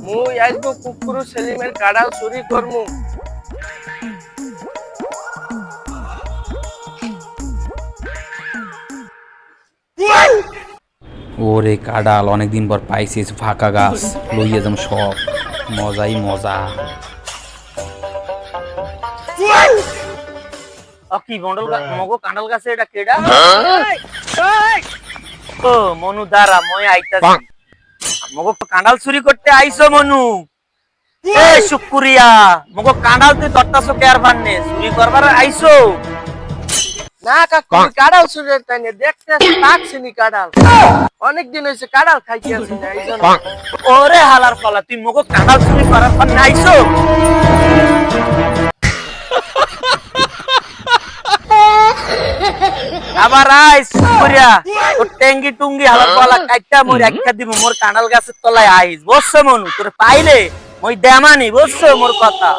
মুই আজকে কুকুরু সেলিমের কাড়াল চুরি করমু। ওরে কাডাল অনেকদিন পর পাইছিস ফাঁকা গাছ লইয়ে যাম সব। মজাই মজা। কি মন্ডল গা- মগো কাঁঠাল গাছে এটা কেডা? ও মনু দাঁড়া মই আইতাছি। মগো কাঁঠাল চুরি করতে আইসো মনু। এ শুকুরিয়া। মগ কান্ডাল তুই দত্তাছো কেয়ার বান্নে চুরি করবার আইসো না কাকু কাঁঠাল চুরি তাই না দেখতে পাচ্ছিনি কাঁঠাল। অনেক দিন হয়েছে কাঁঠাল খাইতে আসি না। ওরে হালার ফলা তুই মগ কাঁঠাল চুরি করার পর আইছো? আবার আইস করিয়া তোর টেঙ্গি টুঙ্গি হালার পালা কাইটা মোর একটা দিব মোর কানাল গাছের তলায় আইস। বসছো মনু তোর পাইলে মই দেমানি বসছো মোর কথা।